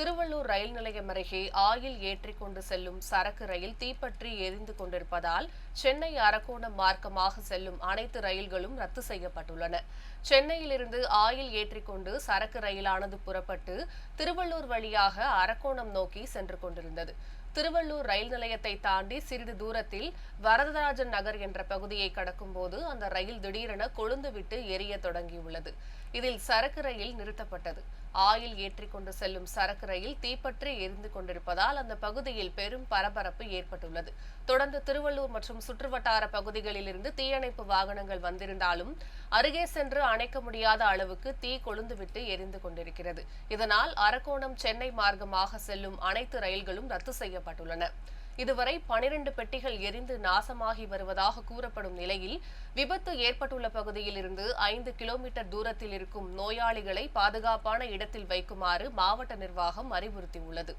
திருவள்ளூர் ரயில் நிலையம் அருகே ஆயில் ஏற்றி கொண்டு செல்லும் சரக்கு ரயில் தீப்பற்றி எரிந்து கொண்டிருப்பதால் சென்னை அரக்கோணம் மார்க்கமாக செல்லும் அனைத்து ரயில்களும் ரத்து செய்யப்பட்டுள்ளன. சென்னையிலிருந்து ஆயில் ஏற்றிக்கொண்டு சரக்கு ரயிலானது புறப்பட்டு திருவள்ளூர் வழியாக அரக்கோணம் நோக்கி சென்று கொண்டிருந்தது. திருவள்ளூர் ரயில் நிலையத்தை தாண்டி சிறிது தூரத்தில் வரதராஜன் நகர் என்ற பகுதியை கடக்கும்போது அந்த ரயில் திடீரென கொழுந்துவிட்டு எரிய தொடங்கியுள்ளது. இதில் சரக்கு ரயில் நிறுத்தப்பட்டது. ஆயில் ஏற்றிக்கொண்டு செல்லும் சரக்கு ரயில் தீப்பற்றி எரிந்து கொண்டிருப்பதால் அந்த பகுதியில் பெரும் பரபரப்பு ஏற்பட்டுள்ளது. தொடர்ந்து திருவள்ளூர் மற்றும் சுற்றுவட்டார பகுதிகளில் இருந்து தீயணைப்பு வாகனங்கள் வந்திருந்தாலும் அருகே சென்று அணைக்க முடியாத அளவுக்கு தீ கொழுந்துவிட்டு எரிந்து கொண்டிருக்கிறது. இதனால் அரக்கோணம் சென்னை மார்க்கமாக செல்லும் அனைத்து ரயில்களும் ரத்து செய்யப்பட்டுள்ளன. இதுவரை பனிரெண்டு பெட்டிகள் எரிந்து நாசமாகி வருவதாக கூறப்படும் நிலையில் விபத்து ஏற்பட்டுள்ள பகுதியில் இருந்து ஐந்து கிலோமீட்டர் தூரத்தில் இருக்கும் நோயாளிகளை பாதுகாப்பான இடத்தில் வைக்குமாறு மாவட்ட நிர்வாகம் அறிவுறுத்தியுள்ளது.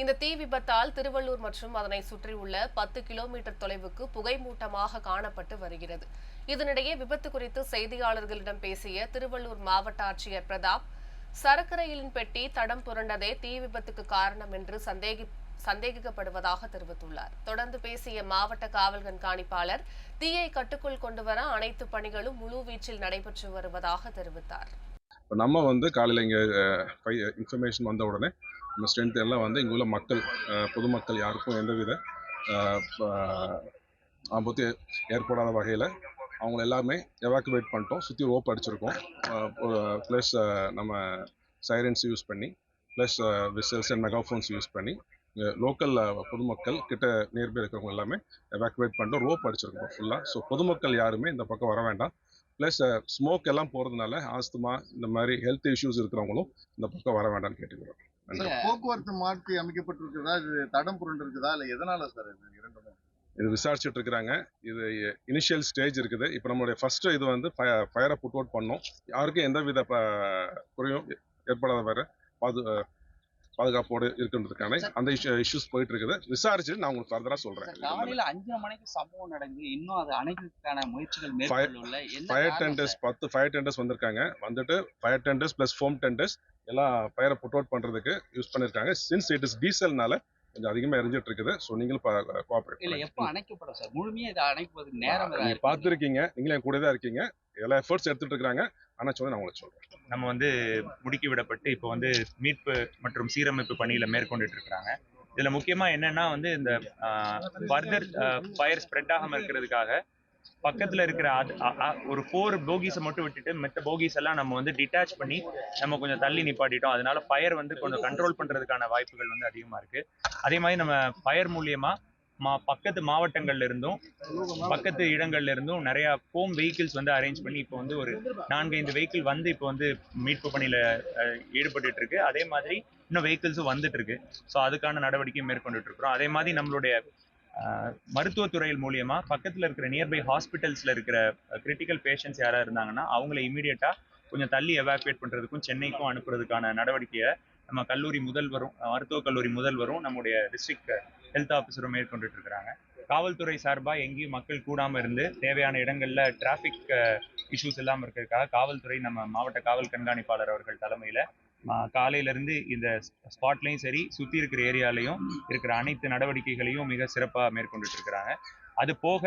இந்த தீ விபத்தால் திருவள்ளூர் மற்றும் அதனை சுற்றியுள்ள பத்து கிலோமீட்டர் தொலைவுக்கு புகைமூட்டமாக காணப்பட்டு வருகிறது. இதனிடையே விபத்து குறித்து செய்தியாளர்களிடம் பேசிய திருவள்ளூர் மாவட்ட ஆட்சியர் பிரதாப் சரக்கு ரயிலின் பெட்டி தடம் புரண்டதே தீ விபத்துக்கு காரணம் என்று சந்தேகி சந்தேகிக்கப்படுவதாக தெரிவித்துள்ளார். தொடர்ந்து பேசிய மாவட்ட காவல் கண்காணிப்பாளர் தீயை கட்டுக்குள் கொண்டுவர அனைத்து பணிகளும் முழுவீச்சில் நடைபெற்று வருவதாக தெரிவித்தார். இப்போ நம்ம வந்து காலையில் இங்கே இன்ஃபர்மேஷன் வந்த உடனே நம்ம ஸ்ட்ரென்த் எல்லாம் வந்து இங்கே உள்ள மக்கள் பொதுமக்கள் யாருக்கும் எந்தவித ஆபத்து ஏற்படாத வகையில் அவங்கள எல்லாமே எவாக்குவேட் பண்ணிட்டோம். சுற்றி ரோப் அடிச்சிருக்கோம். ப்ளஸ் நம்ம சைரன்ஸ் யூஸ் பண்ணி plus whistles and megaphones use பண்ணி லோக்கல் பொதுமக்கள் கிட்ட நியர்பை இருக்கிறவங்க எல்லாமே எவாக்குவேட் பண்ணிட்டு ரோப் அடிச்சிருக்கோம் ஃபுல்லாக ஸோ பொதுமக்கள் யாருமே இந்த பக்கம் வர வேண்டாம். ப்ளஸ் ஸ்மோக் எல்லாம் போகிறதுனால ஆஸ்துமா இந்த மாதிரி ஹெல்த் இஷ்யூஸ் இருக்கிறவங்களும் இந்த பக்கம் வர வேண்டாம்னு கேட்டுக்கிறோம். போக்குவரத்து மாற்றி அமைக்கப்பட்டிருக்குதா இது தடம் புரண்டு இருக்குதா இல்ல எதனால சார் இது இரண்டுமே? இது விசாரிச்சுட்டு இருக்கிறாங்க. இது இனிஷியல் ஸ்டேஜ் இருக்குது. இப்போ நம்மளுடைய ஃபர்ஸ்ட் இது வந்து ஃபயரை புட் அவுட் பண்ணோம். யாருக்கும் எந்த வித குறையும் ஏற்படாத வேற பாது பாதுகாப்போடு இருக்கின்றதுக்கான அந்த இஷ்யூஸ் போயிட்டு இருக்குது விசாரிச்சு நான் உங்களுக்கு ஃபர்தரா சொல்றேன். காலையில அஞ்சு மணிக்கு சம்பவம் நடந்து இன்னும் அது அணைக்கிறதுக்கான முயற்சிகள் மேற்கொள்ள ஃபயர் டெண்டர்ஸ்? பத்து ஃபயர் டெண்டர்ஸ் வந்திருக்காங்க. வந்துட்டு fire tenders plus foam tenders எல்லாம் ஃபயரை புட் அவுட் பண்றதுக்கு யூஸ் பண்ணிருக்காங்க. சின்ஸ் இட் இஸ் டீசல்னால கொஞ்சம் அதிகமா எரிஞ்சிட்டு இருக்குது ஸோ நீங்களும் கோஆபரேட் இல்ல எப்போ அணைக்கப்படும் சார் முழுமையா இதை அணைப்பதுக்கு நேரம்? பார்த்துருக்கீங்க. நீங்களும் என் கூட தான் இருக்கீங்க. எல்லா எஃபர்ட்ஸ் எடுத்துட்டு இருக்காங்க ஆனா சொல்ல நான் உங்களுக்கு சொல்றேன். நம்ம வந்து முடுக்கி விடப்பட்டு இப்போ வந்து மீட்பு மற்றும் சீரமைப்பு பணியில மேற்கொண்டுட்டு இருக்கிறாங்க இதுல முக்கியமா என்னன்னா வந்து இந்த ஃபர்தர் ஃபயர் ஸ்ப்ரெட் ஆகாம இருக்கிறதுக்காக பக்கத்துல இருக்கிற அது- ஒரு ஃபோர் போகிஸை மட்டும் விட்டுட்டு மற்ற போகிஸ் எல்லாம் நம்ம வந்து டிட்டாச் பண்ணி நம்ம கொஞ்சம் தள்ளி நிப்பாட்டிட்டோம். அதனால ஃபயர் வந்து கொஞ்சம் கண்ட்ரோல் பண்றதுக்கான வாய்ப்புகள் வந்து அதிகமா இருக்கு. அதே மாதிரி நம்ம ஃபயர் மூலியமா மா பக்கத்து மாவட்டங்கள்ல இருந்தும் பக்கத்து இடங்கள்ல இருந்தும் நிறைய ஹோம் வெஹிக்கிள்ஸ் வந்து அரேஞ்ச் பண்ணி இப்போ வந்து ஒரு நான்கைந்து வெஹிக்கிள் வந்து இப்போ வந்து மீட்பு பணியில ஈடுபட்டு ஈடுபட்டுட்டு இருக்கு அதே மாதிரி இன்னும் வெஹிக்கிள்ஸும் வந்துட்டு இருக்கு ஸோ அதுக்கான நடவடிக்கை மேற்கொண்டுட்டு இருக்கிறோம் அதே மாதிரி நம்மளுடைய மருத்துவத்துறையில் மூலியமா பக்கத்துல இருக்கிற நியர்பை ஹாஸ்பிட்டல்ஸ்ல இருக்கிற கிரிட்டிக்கல் பேஷண்ட்ஸ் யாரா இருந்தாங்கன்னா அவங்கள இமீடியட்டா கொஞ்சம் தள்ளி எவாக்குவேட் பண்றதுக்கும் சென்னைக்கும் அனுப்புறதுக்கான நடவடிக்கையை நம்ம கல்லூரி முதல்வரும் மருத்துவக் கல்லூரி முதல்வரும் நம்முடைய டிஸ்ட்ரிக்ட் ஹெல்த் ஆஃபீஸரும் மேற்கொண்டுட்டு இருக்கிறாங்க. காவல்துறை சார்பா எங்கேயும் மக்கள் கூடாம இருந்து தேவையான இடங்கள்ல டிராஃபிக் இஷ்யூஸ் இல்லாம இருக்கிறதுக்காக காவல்துறை நம்ம மாவட்ட காவல் கண்காணிப்பாளர் அவர்கள் தலைமையில காலையிலேருந்து காலையில இருந்து இந்த ஸ்பாட்லையும் சரி சுத்தி இருக்கிற ஏரியாலையும் இருக்கிற அனைத்து நடவடிக்கைகளையும் மிக சிறப்பா மேற்கொண்டுட்டு இருக்கிறாங்க. அது போக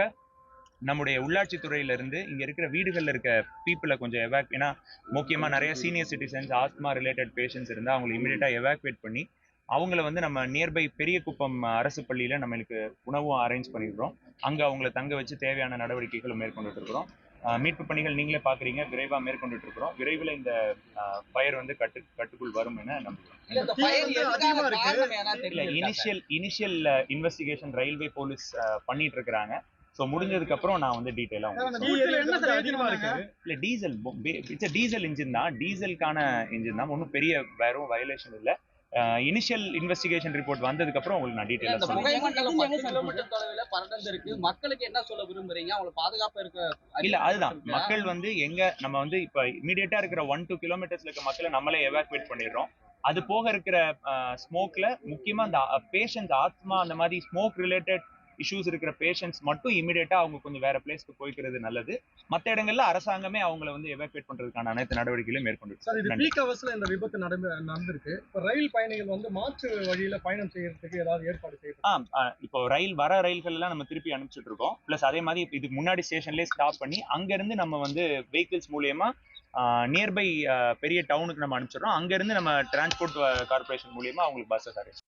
நம்முடைய உள்ளாட்சி துறையில இருந்து இங்க இருக்கிற வீடுகள்ல இருக்க பீப்புளை கொஞ்சம் எவாக் ஏன்னா முக்கியமா நிறைய senior citizens asthma related patients இருந்தா அவங்களை இமீடியட்டா எவாக்குவேட் பண்ணி அவங்கள வந்து நம்ம நியர்பை பெரிய குப்பம் அரசு பள்ளியில நம்மளுக்கு உணவும் அரேஞ்ச் பண்ணிடுறோம். அங்க அவங்கள தங்க வச்சு தேவையான நடவடிக்கைகளும் மேற்கொண்டுட்டு இருக்கிறோம். மீட்பு பணிகள் நீங்களே பாக்குறீங்க விரைவா மேற்கொண்டுட்டு இருக்கிறோம். விரைவில் இந்த ஃபயர் வந்து கட்டு கட்டுக்குள் வரும் என நம்புகிறோம். Initial initial investigation railway police பண்ணிட்டு இருக்கிறாங்க. ஸோ முடிஞ்சதுக்கு அப்புறம் நான் வந்து டீட்டெயிலா என்ன சார் அதிகமா இருக்கு? இல்ல டீசல் இட்ஸ் டீசல் இன்ஜின் தான். டீசலுக்கான இன்ஜின் தான். ஒன்றும் பெரிய வேறும் வயலேஷன் இல்ல. இனிஷியல் இன்வெஸ்டிகேஷன் ரிப்போர்ட் வந்ததுக்கு அப்புறம் உங்களுக்கு நான் இந்த சொல்றேன். மக்களுக்கு என்ன சொல்ல விரும்புறீங்க? அவங்களுக்கு பாதுகாப்பா இருக்க இல்ல அதுதான்? மக்கள் வந்து எங்க நம்ம வந்து இப்ப இமீடியட்டா இருக்கிற ஒன் டூ கிலோமீட்டர்ஸ்ல இருக்க மக்களை நம்மளே எவாக்குவேட் பண்ணிடுறோம். அது போக இருக்கிற ஸ்மோக்ல முக்கியமா அந்த பேஷண்ட் ஆத்மா அந்த மாதிரி ஸ்மோக் ரிலேட்டட் இஷ்யூஸ் இருக்கிற பேஷண்ட்ஸ் மட்டும் இமிடியேட்டா அவங்க கொஞ்சம் வேற பிளேஸ்க்கு போய்க்கிறது நல்லது. மற்ற இடங்கள்ல அரசாங்கமே அவங்கள வந்து எவாக்குவேட் பண்றதுக்கான அனைத்து நடவடிக்கைகளையும் மேற்கொண்டு சார் இது. பீக் ஹவர்ஸ்ல இந்த விபத்து நடந்து நடந்திருக்கு. இப்போ ரயில் பயணிகள் வந்து மாற்று வழியில பயணம் செய்யறதுக்கு ஏதாவது ஏற்பாடு ஆ, இப்போ ரயில் வர ரயில்கள் எல்லாம் நம்ம திருப்பி அனுப்பிச்சிட்டு இருக்கோம். ப்ளஸ் அதே மாதிரி இதுக்கு முன்னாடி ஸ்டேஷன்லேயே ஸ்டாப் பண்ணி அங்க இருந்து நம்ம வந்து வெஹிக்கிள்ஸ் மூலியமா நியர்பை பெரிய டவுனுக்கு நம்ம அனுப்பிச்சிடுறோம். அங்க இருந்து நம்ம டிரான்ஸ்போர்ட் கார்பரேஷன் மூலியமா அவங்களுக்கு பஸ்ஸஸ் அரேஞ்ச்